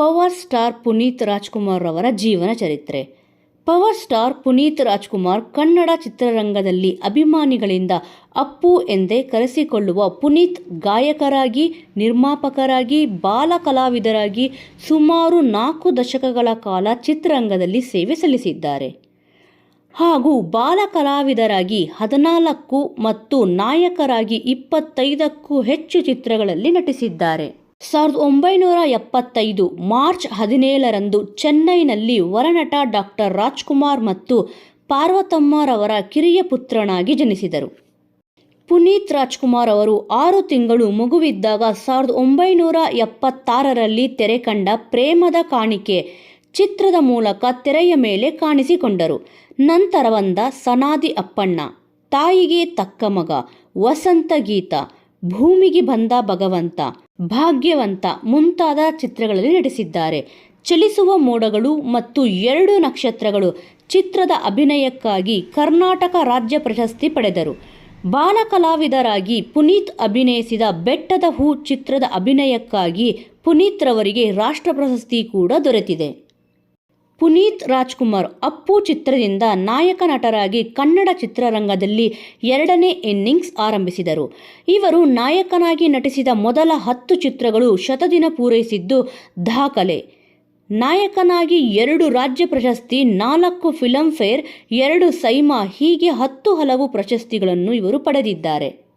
Power star Puneeth Rajkumar ಅವರ ಜೀವನ ಚರಿತ್ರೆ. ಪವರ್ ಸ್ಟಾರ್ ಪುನೀತ್ ರಾಜ್ಕುಮಾರ್ ಕನ್ನಡ ಚಿತ್ರರಂಗದಲ್ಲಿ ಅಭಿಮಾನಿಗಳಿಂದ ಅಪ್ಪು ಎಂದೇ ಕರೆಸಿಕೊಳ್ಳುವ ಪುನೀತ್ ಗಾಯಕರಾಗಿ, ನಿರ್ಮಾಪಕರಾಗಿ, ಬಾಲ ಕಲಾವಿದರಾಗಿ ಸುಮಾರು ನಾಲ್ಕು ದಶಕಗಳ ಕಾಲ ಚಿತ್ರರಂಗದಲ್ಲಿ ಸೇವೆ ಸಲ್ಲಿಸಿದ್ದಾರೆ. ಹಾಗೂ ಬಾಲ ಕಲಾವಿದರಾಗಿ ಹದಿನಾಲ್ಕು ಮತ್ತು ನಾಯಕರಾಗಿ ಇಪ್ಪತ್ತೈದಕ್ಕೂ ಹೆಚ್ಚು ಚಿತ್ರಗಳಲ್ಲಿ ನಟಿಸಿದ್ದಾರೆ. ಸಾವಿರದ ಒಂಬೈನೂರ ಎಪ್ಪತ್ತೈದು ಮಾರ್ಚ್ ಹದಿನೇಳರಂದು ಚೆನ್ನೈನಲ್ಲಿ ವರನಟ ಡಾಕ್ಟರ್ ರಾಜ್ಕುಮಾರ್ ಮತ್ತು ಪಾರ್ವತಮ್ಮರವರ ಕಿರಿಯ ಪುತ್ರನಾಗಿ ಜನಿಸಿದರು. ಪುನೀತ್ ರಾಜ್ಕುಮಾರ್ ಅವರು ಆರು ತಿಂಗಳು ಮಗುವಿದ್ದಾಗ ಸಾವಿರದ ಒಂಬೈನೂರ ಎಪ್ಪತ್ತಾರರಲ್ಲಿ ತೆರೆ ಕಂಡ ಪ್ರೇಮದ ಕಾಣಿಕೆ ಚಿತ್ರದ ಮೂಲಕ ತೆರೆಯ ಮೇಲೆ ಕಾಣಿಸಿಕೊಂಡರು. ನಂತರ ಬಂದ ಸನಾದಿ ಅಪ್ಪಣ್ಣ, ತಾಯಿಗೆ ತಕ್ಕ ಮಗ, ವಸಂತ ಗೀತ, ಭೂಮಿಗೆ ಬಂದ ಭಗವಂತ ಭಾಗ್ಯವಂತ ಮುಂತಾದ ಚಿತ್ರಗಳಲ್ಲಿ ನಟಿಸಿದ್ದಾರೆ. ಚಲಿಸುವ ಮೋಡಗಳು ಮತ್ತು ಎರಡು ನಕ್ಷತ್ರಗಳು ಚಿತ್ರದ ಅಭಿನಯಕ್ಕಾಗಿ ಕರ್ನಾಟಕ ರಾಜ್ಯ ಪ್ರಶಸ್ತಿ ಪಡೆದರು. ಬಾಲ ಕಲಾವಿದರಾಗಿ ಪುನೀತ್ ಅಭಿನಯಿಸಿದ ಬೆಟ್ಟದ ಹೂ ಚಿತ್ರದ ಅಭಿನಯಕ್ಕಾಗಿ ಪುನೀತ್ ರವರಿಗೆ ರಾಷ್ಟ್ರ ಪ್ರಶಸ್ತಿ ಕೂಡ ದೊರೆತಿದೆ. ಪುನೀತ್ ರಾಜ್ಕುಮಾರ್ ಅಪ್ಪು ಚಿತ್ರದಿಂದ ನಾಯಕ ನಟರಾಗಿ ಕನ್ನಡ ಚಿತ್ರರಂಗದಲ್ಲಿ ಎರಡನೇ ಇನ್ನಿಂಗ್ಸ್ ಆರಂಭಿಸಿದರು. ಇವರು ನಾಯಕನಾಗಿ ನಟಿಸಿದ ಮೊದಲ ಹತ್ತು ಚಿತ್ರಗಳು ಶತದಿನ ಪೂರೈಸಿದ್ದು ದಾಖಲೆ. ನಾಯಕನಾಗಿ ಎರಡು ರಾಜ್ಯ ಪ್ರಶಸ್ತಿ, ನಾಲ್ಕು ಫಿಲಂಫೇರ್, ಎರಡು ಸೈಮಾ ಹೀಗೆ ಹತ್ತು ಹಲವು ಪ್ರಶಸ್ತಿಗಳನ್ನು ಇವರು ಪಡೆದಿದ್ದಾರೆ.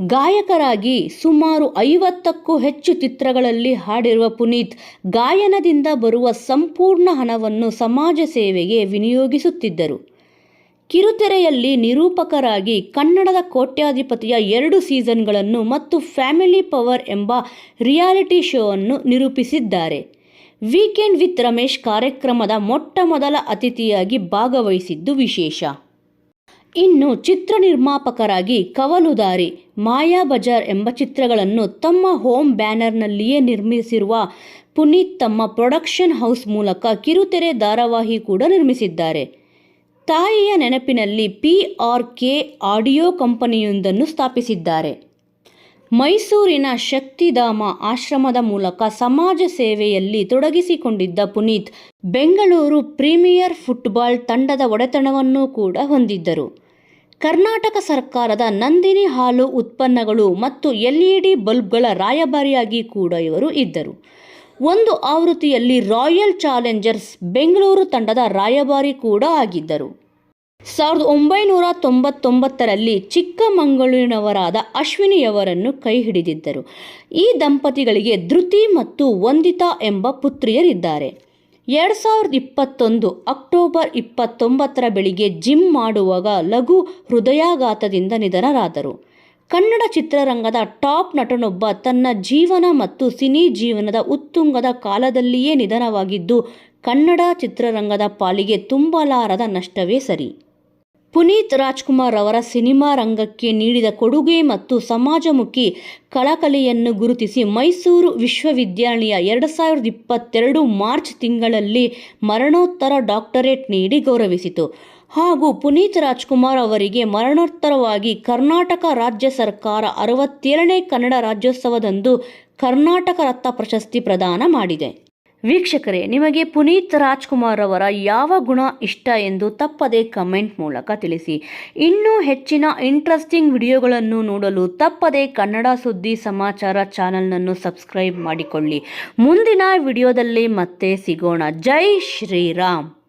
ಗಾಯಕರಾಗಿ ಸುಮಾರು ಐವತ್ತಕ್ಕೂ ಹೆಚ್ಚು ಚಿತ್ರಗಳಲ್ಲಿ ಹಾಡಿರುವ ಪುನೀತ್ ಗಾಯನದಿಂದ ಬರುವ ಸಂಪೂರ್ಣ ಹಣವನ್ನು ಸಮಾಜ ಸೇವೆಗೆ ವಿನಿಯೋಗಿಸುತ್ತಿದ್ದರು. ಕಿರುತೆರೆಯಲ್ಲಿ ನಿರೂಪಕರಾಗಿ ಕನ್ನಡದ ಕೋಟ್ಯಾಧಿಪತಿಯ ಎರಡು ಸೀಸನ್ಗಳನ್ನು ಮತ್ತು ಫ್ಯಾಮಿಲಿ ಪವರ್ ಎಂಬ ರಿಯಾಲಿಟಿ ಶೋ ಅನ್ನು ನಿರೂಪಿಸಿದ್ದಾರೆ. ವೀಕೆಂಡ್ ವಿತ್ ರಮೇಶ್ ಕಾರ್ಯಕ್ರಮದ ಮೊಟ್ಟ ಮೊದಲ ಅತಿಥಿಯಾಗಿ ಭಾಗವಹಿಸಿದ್ದು ವಿಶೇಷ. ಇನ್ನು ಚಿತ್ರ ನಿರ್ಮಾಪಕರಾಗಿ ಕವಲುದಾರಿ, ಮಾಯಾ ಬಜಾರ್ ಎಂಬ ಚಿತ್ರಗಳನ್ನು ತಮ್ಮ ಹೋಮ್ ಬ್ಯಾನರ್ನಲ್ಲಿಯೇ ನಿರ್ಮಿಸಿರುವ ಪುನೀತ್ ತಮ್ಮ ಪ್ರೊಡಕ್ಷನ್ ಹೌಸ್ ಮೂಲಕ ಕಿರುತೆರೆ ಧಾರಾವಾಹಿ ಕೂಡ ನಿರ್ಮಿಸಿದ್ದಾರೆ. ತಾಯಿಯ ನೆನಪಿನಲ್ಲಿ ಪಿ ಆರ್ ಕೆ ಆಡಿಯೋ ಕಂಪನಿಯೊಂದನ್ನು ಸ್ಥಾಪಿಸಿದ್ದಾರೆ. ಮೈಸೂರಿನ ಶಕ್ತಿಧಾಮ ಆಶ್ರಮದ ಮೂಲಕ ಸಮಾಜ ಸೇವೆಯಲ್ಲಿ ತೊಡಗಿಸಿಕೊಂಡಿದ್ದ ಪುನೀತ್ ಬೆಂಗಳೂರು ಪ್ರೀಮಿಯರ್ ಫುಟ್ಬಾಲ್ ತಂಡದ ಒಡೆತನವನ್ನು ಕೂಡ ಹೊಂದಿದ್ದರು. ಕರ್ನಾಟಕ ಸರ್ಕಾರದ ನಂದಿನಿ ಹಾಲು ಉತ್ಪನ್ನಗಳು ಮತ್ತು ಎಲ್ಇಡಿ ಬಲ್ಬ್ಗಳ ರಾಯಭಾರಿಯಾಗಿ ಕೂಡ ಇವರು ಇದ್ದರು. ಒಂದು ಆವೃತ್ತಿಯಲ್ಲಿ ರಾಯಲ್ ಚಾಲೆಂಜರ್ಸ್ ಬೆಂಗಳೂರು ತಂಡದ ರಾಯಭಾರಿ ಕೂಡ ಆಗಿದ್ದರು. ಸಾವಿರದ ಒಂಬೈನೂರ ತೊಂಬತ್ತೊಂಬತ್ತರಲ್ಲಿ ಚಿಕ್ಕಮಂಗಳೂರಿನವರಾದ ಅಶ್ವಿನಿಯವರನ್ನು ಕೈ ಹಿಡಿದಿದ್ದರು. ಈ ದಂಪತಿಗಳಿಗೆ ಧೃತಿ ಮತ್ತು ವಂದಿತಾ ಎಂಬ ಪುತ್ರಿಯರಿದ್ದಾರೆ. ಎರಡು ಸಾವಿರದ ಇಪ್ಪತ್ತೊಂದು ಅಕ್ಟೋಬರ್ ಇಪ್ಪತ್ತೊಂಬತ್ತರ ಬೆಳಿಗ್ಗೆ ಜಿಮ್ ಮಾಡುವಾಗ ಲಘು ಹೃದಯಾಘಾತದಿಂದ ನಿಧನರಾದರು. ಕನ್ನಡ ಚಿತ್ರರಂಗದ ಟಾಪ್ ನಟನೊಬ್ಬ ತನ್ನ ಜೀವನ ಮತ್ತು ಸಿನಿ ಜೀವನದ ಉತ್ತುಂಗದ ಕಾಲದಲ್ಲಿಯೇ ನಿಧನವಾಗಿದ್ದು, ಕನ್ನಡ ಚಿತ್ರರಂಗದ ಪಾಲಿಗೆ ತುಂಬಲಾರದ ನಷ್ಟವೇ ಸರಿ. ಪುನೀತ್ ರಾಜ್ಕುಮಾರ್ ಅವರ ಸಿನಿಮಾ ರಂಗಕ್ಕೆ ನೀಡಿದ ಕೊಡುಗೆ ಮತ್ತು ಸಮಾಜಮುಖಿ ಕಳಕಲೆಯನ್ನು ಗುರುತಿಸಿ ಮೈಸೂರು ವಿಶ್ವವಿದ್ಯಾಲಯ ಎರಡು ಸಾವಿರದ ಇಪ್ಪತ್ತೆರಡು ಮಾರ್ಚ್ ತಿಂಗಳಲ್ಲಿ ಮರಣೋತ್ತರ ಡಾಕ್ಟರೇಟ್ ನೀಡಿ ಗೌರವಿಸಿತು. ಹಾಗೂ ಪುನೀತ್ ರಾಜ್ಕುಮಾರ್ ಅವರಿಗೆ ಮರಣೋತ್ತರವಾಗಿ ಕರ್ನಾಟಕ ರಾಜ್ಯ ಸರ್ಕಾರ ಅರವತ್ತೇಳನೇ ಕನ್ನಡ ರಾಜ್ಯೋತ್ಸವದಂದು ಕರ್ನಾಟಕ ರತ್ನ ಪ್ರಶಸ್ತಿ ಪ್ರದಾನ ಮಾಡಿದೆ. ವೀಕ್ಷಕರೇ, ನಿಮಗೆ ಪುನೀತ್ ರಾಜ್ಕುಮಾರ್ ಅವರ ಯಾವ ಗುಣ ಇಷ್ಟ ಎಂದು ತಪ್ಪದೆ ಕಮೆಂಟ್ ಮೂಲಕ ತಿಳಿಸಿ. ಇನ್ನೂ ಹೆಚ್ಚಿನ ಇಂಟ್ರೆಸ್ಟಿಂಗ್ ವಿಡಿಯೋಗಳನ್ನು ನೋಡಲು ತಪ್ಪದೆ ಕನ್ನಡ ಸುದ್ದಿ ಸಮಾಚಾರ ಚಾನಲ್ನನ್ನು ಸಬ್ಸ್ಕ್ರೈಬ್ ಮಾಡಿಕೊಳ್ಳಿ. ಮುಂದಿನ ವಿಡಿಯೋದಲ್ಲಿ ಮತ್ತೆ ಸಿಗೋಣ. ಜೈ ಶ್ರೀರಾಮ್!